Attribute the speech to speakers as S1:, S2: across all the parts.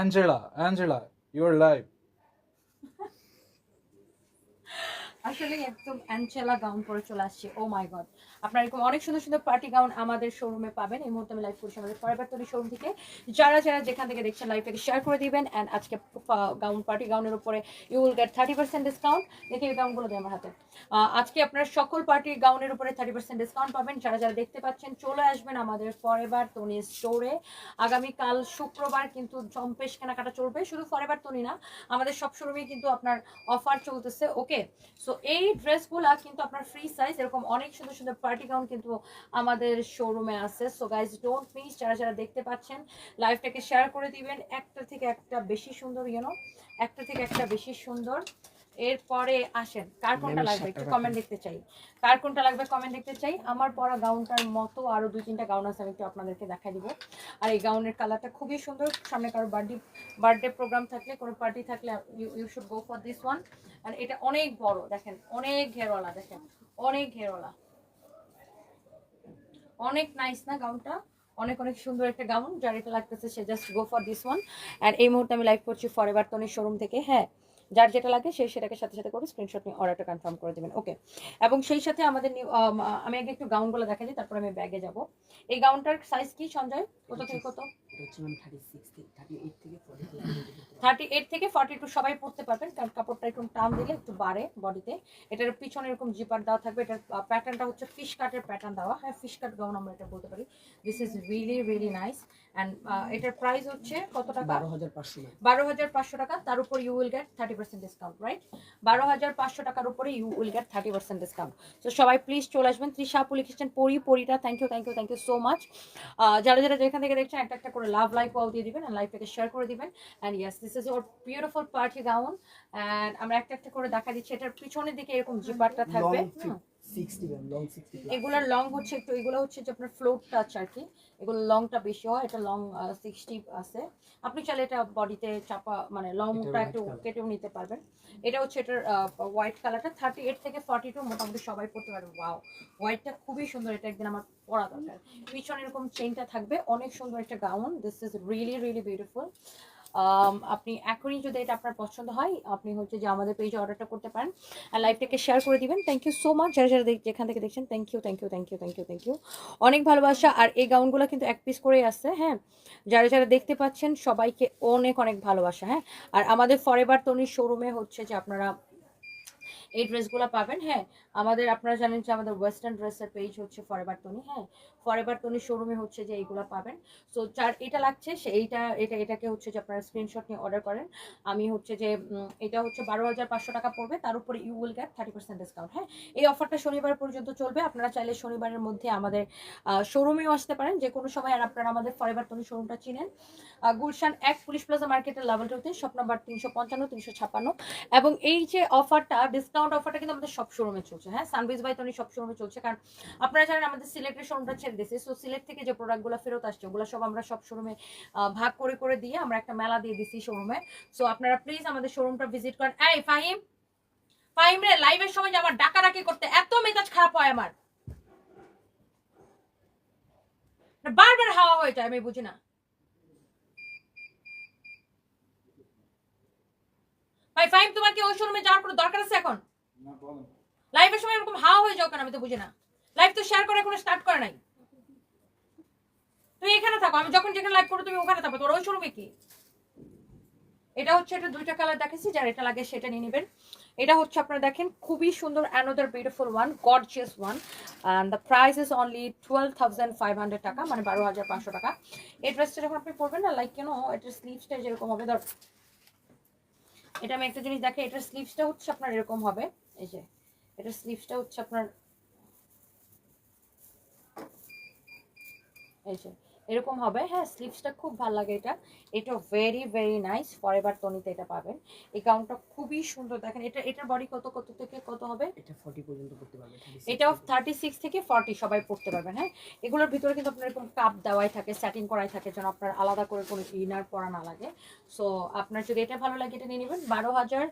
S1: Angela, Angela, you're live.
S2: আসলে একদম অ্যাঞ্চেলা gown পরে চলে আসছে। ও মাই গড আপনারা এরকম অনেক সুন্দর সুন্দর পার্টি গাউন আমাদের শোরুমে পাবেন। এই মুহূর্তে আমি লাইভ করছি আমাদের ফরএভার তৈরি শোরুম থেকে। যারা যারা যেখান থেকে দেখছেন লাইভটাকে শেয়ার করে দিবেন অ্যান্ড আজকে গাউন পার্টি গাউনের উপরে you will get thirty percent discount দেখে এই গাউনগুলো দেয় আমার হাতে। আজকে আপনার সকল পার্টি গাউনের উপরে থার্টি পার্সেন্ট ডিসকাউন্ট পাবেন। যারা যারা দেখতে পাচ্ছেন, চলে আসবেন আমাদের ফরএভার তনি স্টোরে আগামীকাল শুক্রবার কিন্তু জম্পেশ কেনাকাটা চলবে। শুধু ফরএভার তনি না, আমাদের সব শোরুমে কিন্তু আপনার অফার চলতেছে। ওকে সো এই ড্রেসগুলা কিন্তু আপনার ফ্রি সাইজ এরকম অনেক সুন্দর সুন্দর পার্টি গাউন কিন্তু আমাদের শোরুমে আছে। সো গাইজ ডোন্ট মিস যারা যারা দেখতে পাচ্ছেন লাইভটাকে শেয়ার করে দিবেন। একটা থেকে একটা বেশি সুন্দর ইউনো একটা থেকে একটা বেশি সুন্দর। এরপরে আসেন। কার কোনটা লাগবে? একটু কমেন্ট দেখতে চাই। কার কোনটা লাগবে কমেন্ট দেখতে চাই? আমার পরা গাউনটার মতো আরও দুই তিনটা গাউন আছে আমি একটু আপনাদেরকে দেখাই দিব। আর এই গাউনের কালারটা খুবই সুন্দর। সামনে কারও বার্থডে বার্থডে প্রোগ্রাম থাকলে কোনো পার্টি থাকলে you should go for this one আর এটা অনেক বড় দেখেন অনেক ঘেরওয়ালা দেখেন অনেক ঘেরওয়ালা। অনেক নাইস না গাউনটা? অনেক অনেক সুন্দর একটা গাউন যার এটা লাগতেছে সে just go for this one আর এই মুহূর্তে আমি লাইভ করছি ফর এভার তনির শোরুম থেকে হ্যাঁ। যার যেটা লাগে সেই সেটাকে সাথে সাথে করে স্ক্রিনশট নিয়ে অর্ডারটা কনফার্ম করে দেবেন। ওকে এবং সেই সাথে আমাদের আমি আগে একটু গাউনগুলো দেখা দিই তারপর আমি ব্যাগে যাব। এই গাউনটার সাইজ কি সঞ্জয়? কত থেকে কত?
S3: থার্টি এইট থেকে ফর্টি
S2: টু সবাই পড়তে পারবেন কারণ কাপড়টা একটু টান দিলে একটু বাড়ে বডিতে এটার পিছনে এরকম জিপার দেওয়া থাকবে এটার প্যাটার্নটা হচ্ছে ফিশ কাটের প্যাটার্ন দেওয়া। হ্যাঁ ফিশ কাট গাউন আমরা এটা বলতে পারি। This is really really nice and এটার প্রাইস হচ্ছে কত টাকা?
S3: বারো হাজার পাঁচশো
S2: টাকা তার উপর you will get thirty percent discount right বারো হাজার পাঁচশো টাকার উপরে you will get thirty percent ডিসকাউন্ট তো সবাই প্লিজ চলে আসবেন। ত্রিশা আপু লিখেছেন পরি পরিটা thank you thank you thank you so much যারা যারা যেখান থেকে দেখছেন একটা একটা করে লাভ লাইক ওয়াও দিয়ে দিবেন অ্যান্ড লাইভটাকে শেয়ার করে দিবেন। And yes this is our beautiful party gown and আমরা একটা একটা করে দেখা দিচ্ছি। এটার পিছনের দিকে এরকম জিপারটা থাকবে। এগুলোর লং হচ্ছে একটু এগুলো হচ্ছে যে আপনার ফ্লোট টাচ আর কি। এগুলো লংটা বেশি হয় এটা লং সিক্সটি আছে। আপনি চাইলে এটা বডিতে চাপা মানে লংটা একটু কেটেও নিতে পারবেন। এটা হচ্ছে এটার হোয়াইট কালারটা থার্টি এইট থেকে ফর্টি টু মোটামুটি সবাই পড়তে পারবে ওয়াও হোয়াইটটা খুবই সুন্দর এটা একদিন আমার পরা দরকার। পিছনে এরকম চেনটা থাকবে। অনেক সুন্দর একটা gown this is really really beautiful আপনি এখনই যদি এটা আপনার পছন্দ হয়, আপনি হচ্ছে যে আমাদের পেজে অর্ডারটা করতে পারেন আর লাইভটাকে শেয়ার করে দিবেন। থ্যাংক ইউ সো মাচ যারা যারা যেখান থেকে দেখছেন thank you thank you thank you thank you thank you অনেক ভালোবাসা। আর এই গাউনগুলো কিন্তু এক পিস করেই আসছে হ্যাঁ? যারা যারা দেখতে পাচ্ছেন, সবাইকে অনেক অনেক ভালোবাসা হ্যাঁ? আর আমাদের ফরেভার তনির শোরুমে হচ্ছে যে আপনারা এই ড্রেসগুলো পাবেন হ্যাঁ? আমাদের, আপনারা জানেন যে আমাদের ওয়েস্টার্ন ড্রেসের পেজ হচ্ছে ফরেভার টনি হ্যাঁ? ফরেভার টনি শোরুমে হচ্ছে যে এইগুলো পাবেন। সো যার এটা লাগছে, সে এইটা, এটা, এটাকে হচ্ছে যে আপনারা স্ক্রিনশট নিয়ে অর্ডার করেন। আমি হচ্ছে যে এটা হচ্ছে বারো হাজার পাঁচশো টাকা পড়বে, তার উপরে you will get thirty percent discount হ্যাঁ? এই অফারটা শনিবার পর্যন্ত চলবে, আপনারা চাইলে শনিবারের মধ্যে আমাদের শোরুমেও আসতে পারেন। যে কোনো সময় আর আপনারা আমাদের ফরেভার টনি শোরুমটা চিনেন। গুলশান এক পুলিশ প্লাজা মার্কেটের লেভেল টুতে শপ নাম্বার তিনশো পঞ্চান্ন, তিনশো ছাপ্পান্ন। এবং এই যে অফারটা ডিসকাউন্ট অফারটা কিন্তু আমাদের সব শোরুমে চলছে। হ্যাঁ সানবিজ তনি সব শোরুমে চলছে। কারণ আপনারা জানেন আমাদের সিলেক্টের শোরুমটা ছেড়ে দিয়েছে। সো সিলেক্ট থেকে যে প্রোডাক্টগুলো ফেরত আসছে, ওগুলো সব আমরা সব শোরুমে ভাগ করে করে দিয়ে আমরা একটা মেলা দিয়ে দিছি শোরুমে। সো আপনারা প্লিজ আমাদের শোরুমটা ভিজিট করেন। এই, ফাহিম! ফাহিম রে লাইভের সময় আমার ডাকাডাকি করতে, এত মেজাজ খারাপ হয় আমার। বারবার হাওয়া হয়ে যায়, আমি বুঝি না। ভাই, ফাহিম, তোমার কি ওই শোরুমে যাওয়ার কোনো দরকার আছে এখন? লাইভের সময় এরকম হাওয়া হয়ে যাও কেন? আমি তো বুঝি না। লাইভ তো শেয়ার করে এখনও স্টার্ট করে নাই। তুমি এখানে থাকো। আমি যখন যেখানে লাইভ করব তুমি ওখানে থাকো। তোর ওই শোরুমে কি? এটা হচ্ছে এটা দুইটা কালার দেখেছি যার এটা লাগে সেটা নিয়ে নেবেন। এটা হচ্ছে আপনারা দেখেন, খুবই সুন্দর another beautiful one gorgeous one the price is only twelve thousand five hundred টাকা মানে বারো হাজার পাঁচশো টাকা। এই ড্রেসটা যখন আপনি পরবেন না লাইক কেন এটার স্লিভসটা যেরকম হবে, ধর। এটা আমি একটা জিনিস দেখে এটার স্লিভসটা হচ্ছে আপনার এরকম হবে। এই যে এটার স্লিভসটা হচ্ছে আপনার এই যে এরকম হবে। হ্যাঁ স্লিভসটা খুব ভালো লাগে এটা। এটা ভেরি ভেরি নাইস ফরএভার টনিতে এটা পাবেন। এই গাউনটা খুবই সুন্দর। দেখেন এটা এটা বডি কত কত থেকে কত হবে?
S3: এটা ফর্টি পর্যন্ত করতে পারবে 36
S2: এটাও
S3: থেকে।
S2: থার্টি সিক্স থেকে ফর্টি সবাই পড়তে পারবেন হ্যাঁ? এগুলোর ভিতরে কিন্তু আপনার এরকম কাপ দেওয়াই থাকে সেটিং করাই থাকে যেন আপনার আলাদা করে কোনো ইনার পরা না লাগে। সো আপনার যদি এটা ভালো লাগে এটা নিয়ে নেবেন। বারো হাজার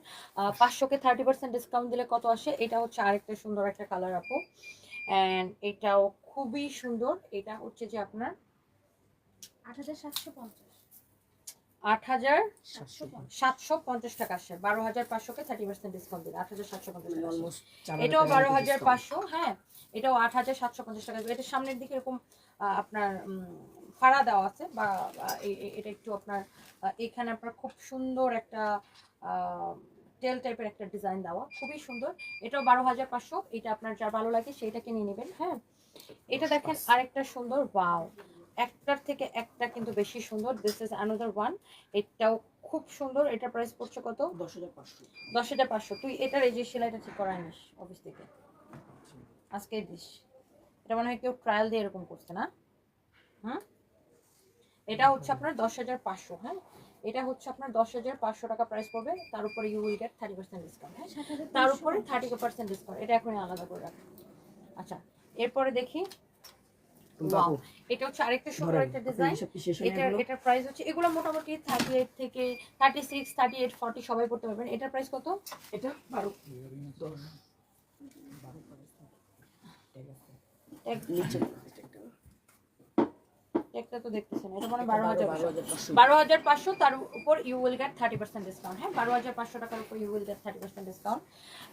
S2: পাঁচশোকে থার্টি পার্সেন্ট ডিসকাউন্ট দিলে কত আসে? এটা হচ্ছে আরেকটা সুন্দর একটা কালার আপু। অ্যান্ড এটাও খুবই সুন্দর। এটা হচ্ছে যে আপনার আট হাজার সাতশো পঞ্চাশ। আট হাজার
S3: সাতশো
S2: সাতশো পঞ্চাশ টাকা আসে বারো হাজার পাঁচশোকে থার্টি পার্সেন্ট ডিসকাউন্ট আট হাজার সাতশো পঞ্চাশ টাকা এটাও বারো হাজার পাঁচশো হ্যাঁ এটাও আট হাজার সাতশো পঞ্চাশ টাকা সামনের দিকে এরকম আপনার ফাড়া দেওয়া আছে বা এটা একটু আপনার এখানে আপনার খুব সুন্দর একটা টেল টাইপের একটা ডিজাইন দেওয়া। খুবই সুন্দর। এটাও বারো হাজার পাঁচশো। এটা আপনার যা ভালো লাগে সেইটাকে নিয়ে নেবেন হ্যাঁ। এটা দেখেন আরেকটা সুন্দর বাও একটার থেকে একটা কিন্তু বেশি সুন্দর। দিস ইজ অ্যানাদার ওয়ান এটাও খুব সুন্দর। এটার প্রাইস পড়ছে কত?
S3: দশ হাজার পাঁচশো।
S2: দশ হাজার পাঁচশো। তুই এটার এই যে সেলাইটা ঠিক করাই নিস অফিস থেকে। আজকে দিস এটা মনে হয় কেউ ট্রায়াল দিয়ে এরকম করছে না? হুম? এটা হচ্ছে আপনার দশ হাজার পাঁচশো হ্যাঁ? এটা হচ্ছে আপনার দশ হাজার পাঁচশো টাকা প্রাইস পড়বে। তার উপরে you will get thirty percent discount হ্যাঁ? তার উপরে থার্টি পার্সেন্ট ডিসকাউন্ট এটা এখনই আলাদা করে রাখুন আচ্ছা এরপরে দেখি Wow, এটা হচ্ছে আরেকটা সুন্দর একটা ডিজাইন এটার এটার প্রাইস হচ্ছে এগুলো মোটামুটি থার্টি এইট থেকে thirty six thirty eight forty সবাই পড়তে পারবেন। এটার প্রাইস কত?
S3: এটা বারো।
S2: একটা তো দেখতেছেন এটা মানে হাজার
S3: বারো হাজার পাঁচশো।
S2: তার উপর you will get thirty percent discount হ্যাঁ বারো হাজার পাঁচশো টাকার উপর you will get thirty percent discount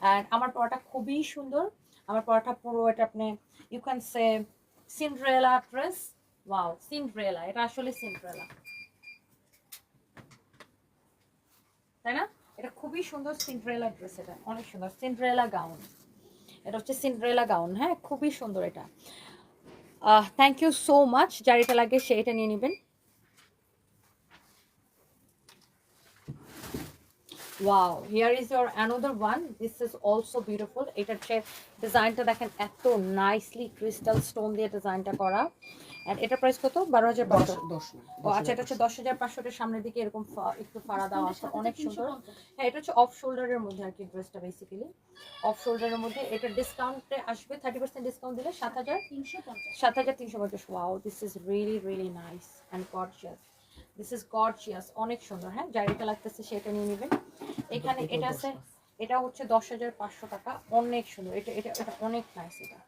S2: and আমার পড়াটা খুবই সুন্দর। আমার পড়াটা পুরো এটা আপনি you can say Cinderella dress wow Cinderella এটা আসলে সিন্ড্রেলা তাই না? এটা খুবই সুন্দর সিন্ড্রেলা ড্রেস এটা, অনেক সুন্দর। সিন্ড্রেলা গাউন এটা হচ্ছে সিন্ড্রেলা গাউন হ্যাঁ? খুবই সুন্দর এটা। থ্যাংক ইউ সো মাচ যার এটা লাগে সে এটা নিয়ে নেবেন। Wow here is your another one this is also beautiful এটার যে ডিজাইনটা দেখেন এত নাইসলি ক্রিস্টাল স্টোন দিয়ে ডিজাইনটা করা। অ্যান্ড এটার প্রাইস কত? বারো হাজার পাঁচশো। ও আচ্ছা এটা হচ্ছে দশ হাজার পাঁচশোটার সামনের দিকে এরকম ফা- একটু ফাড়া দেওয়া আছে। অনেক সুন্দর। হ্যাঁ এটা হচ্ছে অফ শোল্ডারের মধ্যে আর কি ড্রেসটা বেসিক্যালি অফ শোল্ডারের মধ্যে এটা ডিসকাউন্টে আসবে থার্টি পার্সেন্ট ডিসকাউন্ট দিলে সাত হাজার সাত হাজার তিনশো পঞ্চাশ। Wow this is really really nice and gorgeous this is gorgeous অনেক সুন্দর। হ্যাঁ যার এটা লাগতেছে সেটা নিয়ে নেবেন। এখানে এটা আছে এটা হচ্ছে দশ হাজার পাঁচশো টাকা। অনেক সুন্দর। এটা এটা এটা অনেক নাইস এটা।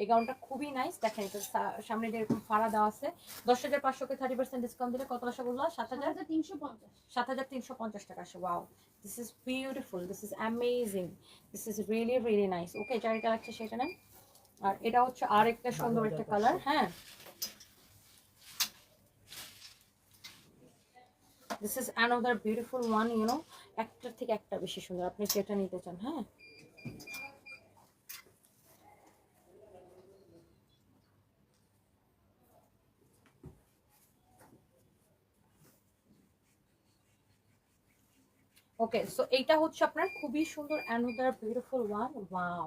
S2: এই গাউনটা খুবই নাইস দেখেন এটা সামনে এরকম ফাড়া দেওয়া আছে। দশ হাজার পাঁচশোকে থার্টি পার্সেন্ট ডিসকাউন্ট দিলে কত আসে বলল? সাত হাজার? তিনশো পঞ্চাশ। সাত হাজার তিনশো পঞ্চাশ টাকা আসে। Wow this is beautiful this is amazing this is really really nice okay যার এটা লাগছে সেটা নেন। আর এটা হচ্ছে আর একটা সুন্দর একটা কালার হ্যাঁ। This is another beautiful one you know একটার থেকে একটা বেশি সুন্দর। আপনি যেটা নিতে চান হ্যাঁ? ওকে সো এইটা হচ্ছে আপনার খুবই সুন্দর অ্যানাদার বিউটিফুল ওয়ান ওয়াও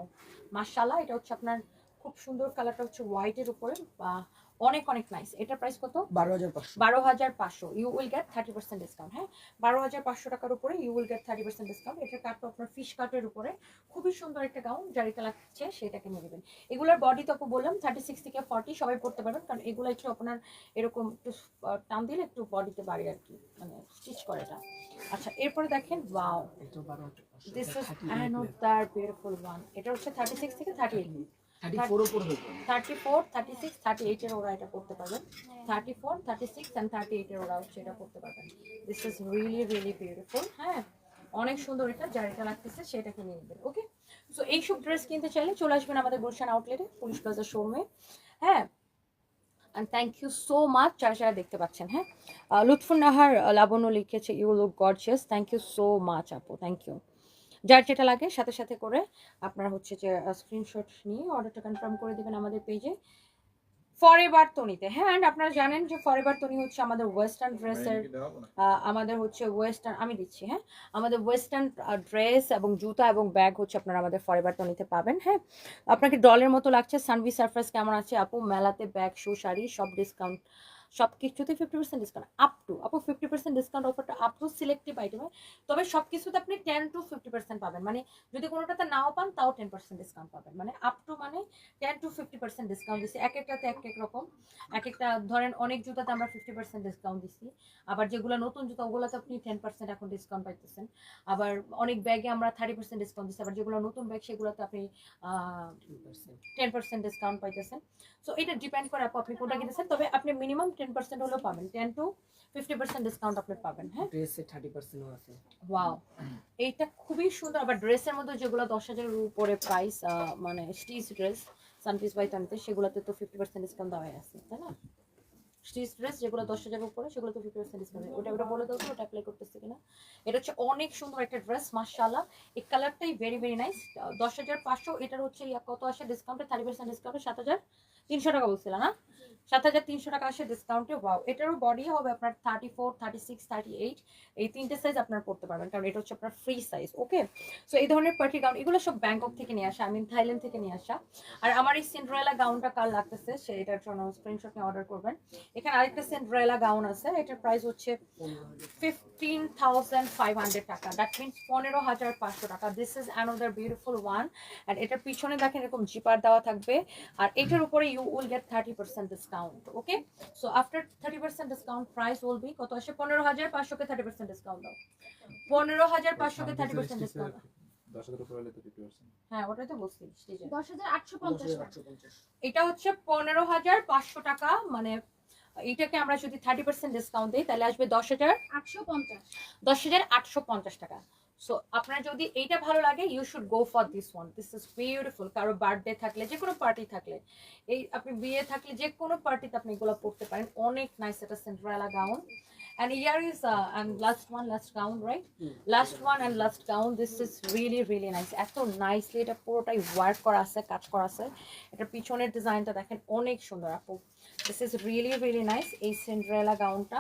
S2: মাশাআল্লাহ, এটা হচ্ছে আপনার খুব সুন্দর কালারটা হচ্ছে হোয়াইটের উপরে, বা অনেক অনেক নাইস এটার প্রাইস কত?
S3: বারো হাজার পাঁচশো।
S2: বারো হাজার পাঁচশো। You will get thirty percent discount হ্যাঁ? বারো হাজার পাঁচশো টাকার উপরে you will get thirty percent discount এটা কাটটা আপনার ফিশ কাটের উপরে খুবই সুন্দর একটা গাউন এটা লাগছে সেটাকে নিয়ে নেবেন। এগুলোর বডি তো বললাম থার্টি সিক্স থেকে ফর্টি সবাই পড়তে পারবেন কারণ এগুলো একটু আপনার এরকম একটু টান দিলে একটু বডিতে বাড়ি আর কি মানে স্টিচ করে এটা। আচ্ছা এরপরে দেখেন wow this is another beautiful one এটা হচ্ছে থার্টি সিক্স থেকে থার্টি এইট
S3: থার্টি ফোর উপর হয়ে যাবে।
S2: থার্টি সিক্স থার্টি এইটের ওরা এটা করতে পারবেন। Thirty four thirty six and thirty এইটের ওরা হচ্ছে এটা করতে পারবেন। This is really really beautiful হ্যাঁ? অনেক সুন্দর এটা যার এটা লাগতেছে নেবেন ওকে সো এইসব ড্রেস কিনতে চাইলে চলে আসবেন আমাদের গুলশান আউটলেটে পুলিশ প্লাজার শোরুমে হ্যাঁ? And thank you so much যারা যারা দেখতে পাচ্ছেন হ্যাঁ? লুৎফুন নাহার লাবণ্য লিখেছে you look gorgeous thank you so much আপু থ্যাংক ইউ যার যেটা লাগে সাথে সাথে করে আপনারা হচ্ছে যে স্ক্রিনশট নিয়ে অর্ডারটা কনফার্ম করে দেবেন আমাদের পেজে ফরএভার তনিতে হ্যাঁ and আপনারা জানেন যে ফরএভার তনি হচ্ছে আমাদের ওয়েস্টার্ন ড্রেসের আমাদের হচ্ছে ওয়েস্টার্ন আমি দিচ্ছি হ্যাঁ আমাদের ওয়েস্টার্ন ড্রেস এবং জুতা এবং ব্যাগ হচ্ছে আপনারা আমাদের ফরএভার তনিতে পাবেন হ্যাঁ। আপনাকে ডলের মতো লাগছে সানভি সারফাস কেমন আছে আপু? মেলাতে ব্যাগ শু শাড়ি সব ডিসকাউন্ট সব কিছুতে fifty percent discount up to আপু ফিফটি পার্সেন্ট ডিসকাউন্ট অফারটা আপ টু সিলেক্টিভ আইটেমে তবে সব কিছুতে আপনি টেন টু ফিফটি পার্সেন্ট পাবেন। মানে যদি কোনোটাতে নাও পান, তাও টেন পার্সেন্ট ডিসকাউন্ট পাবেন। মানে আপ টু মানে ten to fifty percent discount দিচ্ছি এক একটাতে এক এক রকম। এক একটা ধরেন অনেক জুতাতে আমরা ফিফটি পার্সেন্ট ডিসকাউন্ট দিচ্ছি আবার যেগুলো নতুন জুতা, ওগুলোতে আপনি টেন পার্সেন্ট এখন ডিসকাউন্ট পাইতেছেন। আবার অনেক ব্যাগে আমরা থার্টি পার্সেন্ট ডিসকাউন্ট দিচ্ছি আবার যেগুলো নতুন ব্যাগ, সেগুলোতে আপনি টেন পার্সেন্ট ডিসকাউন্ট পাইতেছেন। সো এটা ডিপেন্ড করে আপু আপনি কোনটা কিনতেছেন। তবে আপনি মিনিমাম টেন পার্সেন্ট হলেও পাবেন। Ten to fifty percent discount আপনি পাবেন হ্যাঁ?
S3: ড্রেসে থার্টি পার্সেন্টও আছে।
S2: ওয়াও এইটা খুবই সুন্দর আবার ড্রেসের মধ্যে যেগুলো দশ হাজারের উপরে প্রাইস মানে স্টিচ ড্রেস সানপিস বাই তানতে সেগুলোতে তো ফিফটি পার্সেন্ট ডিসকাউন্ট দেওয়া আছে তাই না? স্টিচ ড্রেস যেগুলো দশ হাজারের উপরে সেগুলো তো ফিফটি পার্সেন্ট ডিসকাউন্ট ওটা ওটা বলে দাও তো ওটা অ্যাপ্লাই করতেছে কিনা? এটা হচ্ছে অনেক সুন্দর একটা ড্রেস মার্শাল্লাহ এই কালারটাই ভেরি ভেরি নাইস দশ হাজার পাঁচশো এটার হচ্ছে ইয়া কত আসে? ডিসকাউন্টে থার্টি পার্সেন্ট ডিসকাউন্টে সাত হাজার তিনশো টাকা বলছিল না সাত হাজার তিনশো টাকা আসে ডিসকাউন্টে ওয়াও এটারও বডি হবে আপনার thirty four thirty six thirty eight এই তিনটে সাইজ আপনার পড়তে পারবেন, কারণ এটা হচ্ছে আপনার ফ্রি সাইজ ওকে সো এই ধরনের পার্টি গাউন এগুলো সব ব্যাংকক থেকে নিয়ে আসা আই মিন থাইল্যান্ড থেকে নিয়ে আসা। আর আমার এই সিন্ড্রেলা গাউনটা কার লাগতেছে সেটার জন্য স্ক্রিনশট নিয়ে অর্ডার করবেন। এখানে আরেকটা সিন্ড্রেলা গাউন আছে, এটার প্রাইস হচ্ছে ফিফটিন থাউজেন্ড ফাইভ টাকা। দ্যাট মিনস টাকা। This is another beautiful one and এটার পিছনে দেখেন এরকম জিপার দেওয়া থাকবে। আর এটার উপরে percent discount okay so after thirty percent discount price will be কত আসে? পনেরো হাজার পাঁচশোকে থার্টি পার্সেন্ট দাও। পনেরো হাজার পাঁচশোকে থার্টি পার্সেন্ট ডিসকাউন্ট
S1: উপরে হলে তো ফিফটি পার্সেন্ট
S2: হ্যাঁ ওটাই তো বলছি স্টেজে।
S4: দশ হাজার আটশো
S3: দশ
S4: পঞ্চাশ
S3: হাজার
S4: টাকা
S3: আটশো পঞ্চাশ।
S2: এটা হচ্ছে পনেরো হাজার পাঁচশো টাকা মানে এটাকে আমরা যদি থার্টি পার্সেন্ট ডিসকাউন্ট দিই তাহলে আসবে দশ হাজার
S4: আটশো পঞ্চাশ।
S2: দশ হাজার আটশো পঞ্চাশ টাকা। সো আপনার যদি এইটা ভালো লাগে you should go for this one this is beautiful কারও বার্থডে থাকলে যে কোনো পার্টি থাকলে। এই আপনি বিয়ে থাকলে যে কোনো পার্টিতে আপনি এগুলো পড়তে পারেন। অনেক নাইস এটা Cinderella gown and here is last one last gown right
S3: hmm.
S2: Last one and last gown this is really really nice এত নাইসলি এটা পুরোটাই ওয়ার্ক করা আছে কাজ করা আছে। এটা পিছনের ডিজাইনটা দেখেন অনেক সুন্দর আপু। This is really really nice এই সেন্ট্রালা গাউনটা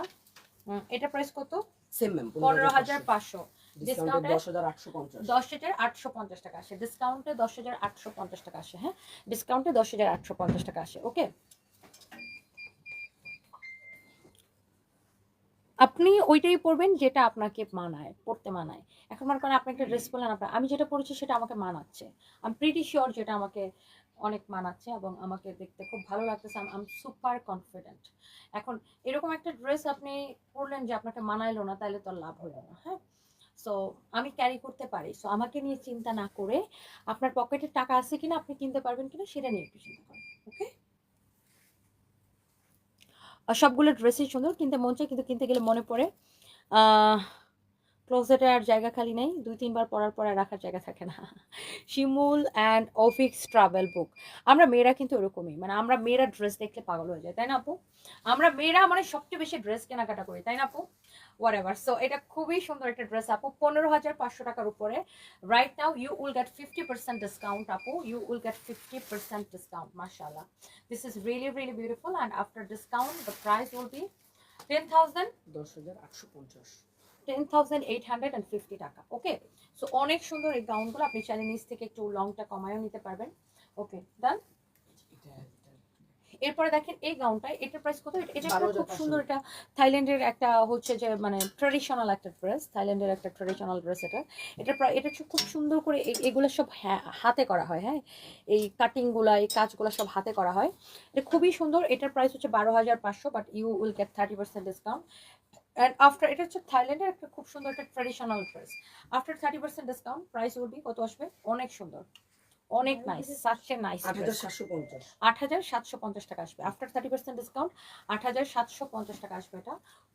S2: এটা প্রাইস কত?
S3: সেম ম্যাম
S2: পনেরো হাজার পাঁচশো।
S3: ডিসকাউন্টে দশ হাজার আটশো পঞ্চাশ।
S2: দশ হাজার আটশো পঞ্চাশ টাকা আসে। ডিসকাউন্টে দশ হাজার আটশো পঞ্চাশ টাকা আসে হ্যাঁ? ডিসকাউন্টে দশ হাজার আটশো পঞ্চাশ টাকা আসে ওকে আপনি ওইটাই পরবেন যেটা আপনাকে মানায় পড়তে মানায়। এখন মনে করেন আপনি একটা ড্রেস পরলেন আপনার আমি যেটা পরেছি সেটা আমাকে মানাচ্ছে। আমি প্রিটি শিওর যেটা আমাকে অনেক মানাচ্ছে এবং আমাকে দেখতে খুব ভালো লাগতেছে। আম সুপার কনফিডেন্ট এখন এরকম একটা ড্রেস আপনি পরলেন যে আপনাকে মানাইলো না তাহলে তো লাভ হলো না হ্যাঁ? সো আমি ক্যারি করতে পারি। সো আমাকে নিয়ে চিন্তা না করে আপনার পকেটে টাকা আছে কিনা আপনি কিনতে পারবেন কিনা সেটা নিয়ে একটু চিন্তা করেন ওকে সবগুলো ড্রেসই সুন্দর, কিনতে মন চায় কিন্তু কিনতে গেলে মনে পড়ে ক্লোজেটে আর জায়গা খালি নেই, দুই তিনবার পড়ার পর আর রাখার জায়গা থাকে না। শিমুল অ্যান্ড অফিক্স ট্রাভেল বুক আমরা মেয়েরা কিন্তু ওরকমই মানে আমরা মেয়েরা ড্রেস দেখলে পাগল হয়ে যায়, তাই না আপু? আমরা মেয়েরা মানে সবচেয়ে বেশি ড্রেস কেনাকাটা করি, তাই না আপু? হোয়াট সো এটা খুবই সুন্দর একটা ড্রেস আপু। পনেরো হাজার পাঁচশো টাকার উপরে। Right now you will get fifty percent discount আপু। You will get fifty percent discount মার্শাল্লাহ this is really really beautiful and after discount the price will be ten thousand
S3: দশ হাজার আটশো পঞ্চাশ।
S2: Ten thousand eight hundred and fifty টাকা okay so অনেক সুন্দর এই গাউনগুলো আপনি চাইলে নিচ থেকে একটু লংটা কমায়ও নিতে পারবেন ওকে ডান এরপরে দেখেন এই গাউনটা এটার প্রাইস কত? এটা- খুব সুন্দর এটা থাইল্যান্ডের একটা হচ্ছে যে মানে ট্রেডিশনাল একটা ড্রেস থাইল্যান্ডের একটা ট্রেডিশনাল ড্রেস এটা। এটা প্রায় এটা খুব সুন্দর করে এগুলো সব হাতে করা হয় হ্যাঁ? এই কাটিংগুলা এই কাজগুলো সব হাতে করা হয়। এটা খুবই সুন্দর এটার প্রাইস হচ্ছে বারো হাজার পাঁচশো but you will get thirty percent discount and after এটা হচ্ছে থাইল্যান্ডের একটা খুব সুন্দর একটা traditional dress after thirty percent discount price will be কত আসবে? অনেক সুন্দর। অনেক নাইস এ নাইস
S3: আট হাজার সাতশো পঞ্চাশ।
S2: সাতশো টাকা আসবে। আফটার থার্টি পার্সেন্ট ডিসকাউন্ট আট হাজার সাতশো পঞ্চাশ টাকা আসবে এটা।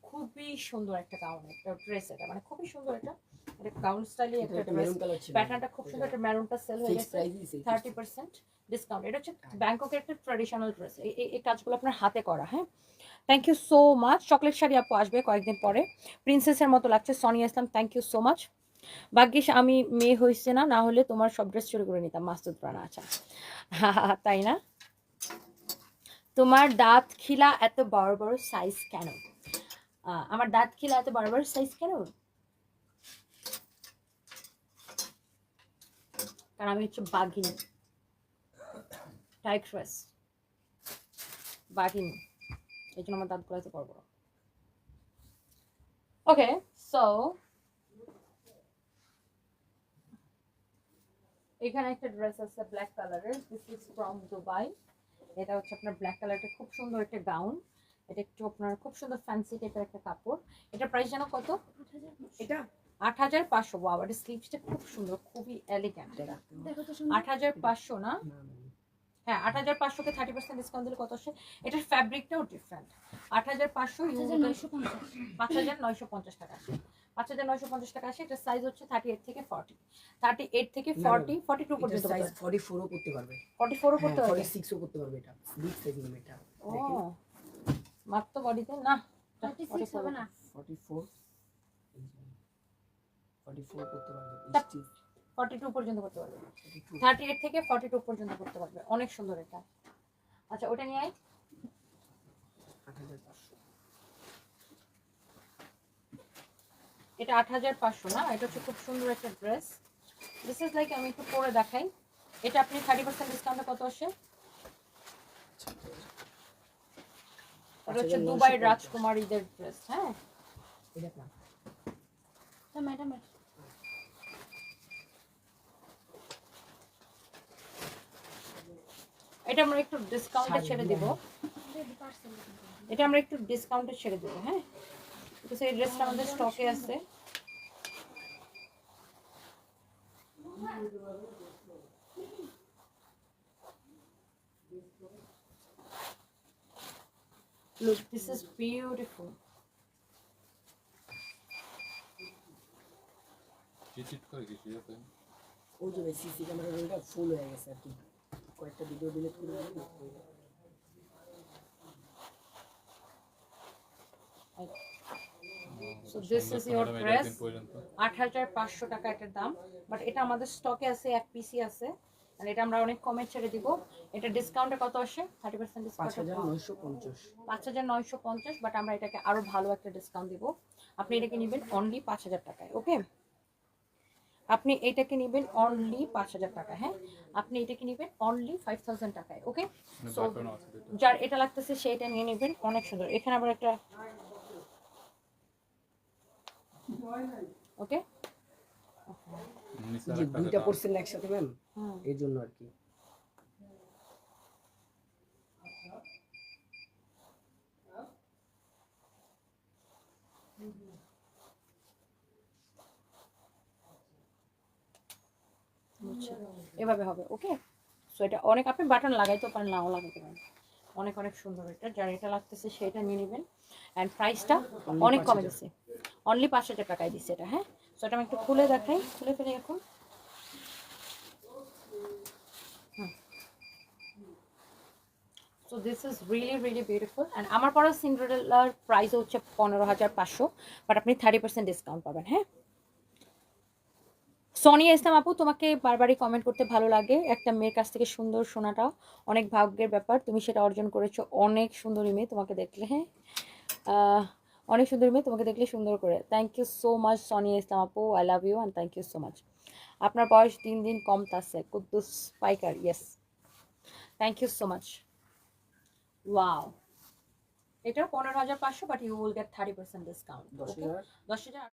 S2: খুবই সুন্দর একটা গাউন একটা ড্রেস এটা। মানে খুবই সুন্দর এটা। এটা গাউন স্টাইলে একটা ড্রেস প্যাটার্নটা খুব সুন্দর একটা সেল হয়ে গেছে। থার্টি পার্সেন্ট ডিসকাউন্ট এটা হচ্ছে ব্যাংককের একটা ট্রেডিশনাল ড্রেস এই কাজগুলো আপনার হাতে করা হ্যাঁ? Thank you so much chocolate sari আপু আসবে কয়েকদিন পরে। প্রিন্সেসের মতো লাগছে। Sonia Islam thank you so much ভাগ্যিস আমি মেয়ে হয়েছে না না হলে তোমার সব ড্রেস চুরি করে নিতাম, মাস্তুদ প্রাণা আচ্ছা। তাই না? তোমার দাঁত খিলা এত বড় বড় সাইজ কেন? আমার দাঁত খিলা এত বড় বড় সাইজ কেন? কারণ আমি হচ্ছে বাঘিনী। টাইগ্রেস বাঘিনী। এই জন্য আমার দাঁতগুলো এত বড় বড়। ওকে সো এখানে একটা ড্রেস আছে ব্ল্যাক কালারের দিস ইজ ফ্রম দুবাই এটা হচ্ছে আপনার ব্ল্যাক কালারটা খুব সুন্দর একটা গাউন এটা একটু আপনার খুব সুন্দর ফ্যান্সি টাইপের একটা কাপড়। এটা প্রাইস যেন কত?
S3: এটা?
S2: আট হাজার পাঁচশো। বাবা এটা স্লিভসটা খুব সুন্দর খুবই এলিগ্যান্ট
S3: এটা রাখতে হবে।
S4: দেখো তো সুন্দর।
S2: আট হাজার পাঁচশো না। হ্যাঁ আট হাজার পাঁচশোকে থার্টি পার্সেন্ট ডিসকাউন্ট দিলে কত আসে? এটার ফ্যাব্রিকটাও ডিফারেন্ট আট হাজার পাঁচশো পাঁচ হাজার নয়শো পঞ্চাশ টাকা হাজার নয়শো পঞ্চাশ টাকা আসে এটার সাইজ হচ্ছে থার্টি এইট থেকে ফর্টি থার্টি এইট থেকে। ফর্টি ফর্টি টু পর্যন্ত
S3: সাইজ 44 ও করতে পারবে।
S2: ফর্টি ফোরও করতে
S3: হ্যাঁ
S2: পারবে?
S3: 46 ও করতে পারবে এটা। বিগ সাইজ এটা।
S2: ও মাত্র বডিতে না।
S4: 46 হবে না।
S3: 44 44 করতে পারবে
S2: ফর্টি টু পর্যন্ত করতে পারবে। থার্টি এইট থেকে ফর্টি টু পর্যন্ত করতে পারবে। অনেক সুন্দর এটা। আচ্ছা ওটা নিয়ে আয়। এটা আট হাজার পাঁচশো না? এটা হচ্ছে খুব সুন্দর একটা ড্রেস দিস ইজ লাইক আমি একটু পরে দেখাই। এটা আপনি থার্টি পার্সেন্ট ডিসকাউন্টে কত আসে? এটা হচ্ছে দুবাই রাজকুমারীদের ড্রেস হ্যাঁ?
S3: এটা না
S4: তো ম্যাডাম
S2: এটা আমরা একটু ডিসকাউন্টে ছেড়ে দিব। এটা আমরা একটু ডিসকাউন্টে ছেড়ে দেবো হ্যাঁ? বিকজ এই ড্রেসটা আমাদের স্টকে আছে। Look, this is beautiful.
S1: Cheat করে কিছু যাতে
S3: ওই যে সিসি ক্যামেরার ওইটা ফুল হয়ে গেছে আর কি। কয়েকটা ভিডিও ডিলিট করে
S2: So this is your dress. আট হাজার পাঁচশো টাকা এটার দাম। বাট এটা আমাদের স্টকে আছে এক পিসি আছে। আর এটা আমরা অনেক কমে ছেড়ে দিব। এটা ডিসকাউন্টে কত আসে? থার্টি পার্সেন্ট
S3: পাঁচ
S2: ডিসকাউন্ট
S3: হাজার নয়শো পঞ্চাশ।
S2: পাঁচ হাজার নয়শো পঞ্চাশ বাট আমরা এটাকে আরও ভালো একটা ডিসকাউন্ট দিব। আপনি এটাকে নেবেন অনলি পাঁচ হাজার টাকায় ওকে আপনি এটাকে নেবেন অনলি পাঁচ হাজার টাকা হ্যাঁ? আপনি এটাকে নেবেন অনলি ফাইভ থাউজেন্ড টাকায় ওকে So, যার এটা লাগতেছে সেটা নিয়ে নেবেন অনেক সুন্দর। এখানে আবার একটা ওকে
S3: যে দুইটা পড়ছেন একসাথে ম্যাম এর জন্য আর কি।
S2: এভাবে হবে ওকে সো এটা অনেক আপনি বাটন লাগাইতে পারেন নাও লাগাইতে পারেন। অনেক অনেক সুন্দর এটা। যার এটা লাগতেছে সেটা নিয়ে নেবেন। অ্যান্ড প্রাইসটা অনেক কমে
S3: 5,000
S2: দিচ্ছে অনলি পাঁচ হাজার টাকায় দিচ্ছে এটা হ্যাঁ? সো এটা আমি একটু খুলে দেখাই খুলে ফেলে এখন। So this is really really beautiful and আমার পড়া সিন্ড্রেলার প্রাইস হচ্ছে পনেরো হাজার পাঁচশো বাট আপনি থার্টি পার্সেন্ট ডিসকাউন্ট পাবেন হ্যাঁ? সোনিয়া ইসলাম আপু তোমাকে বারবারই কমেন্ট করতে ভালো লাগে। একটা মেয়ের কাছ থেকে সুন্দর শোনাটা অনেক ভাগ্যের ব্যাপার। তুমি সেটা অর্জন করেছ অনেক সুন্দরী মেয়ে তোমাকে দেখলে হ্যাঁ? অনেক সুন্দর মেয়ে তোমাকে দেখলে সুন্দর করে। Thank you so much Sonia Islam আপু I love you and thank you so much আপনার বয়স দিন দিন কমতাছে Kuddus Paikar yes thank you so much wow এটা পনেরো হাজার পাঁচশো but you will get thirty percent discount দশ হাজার?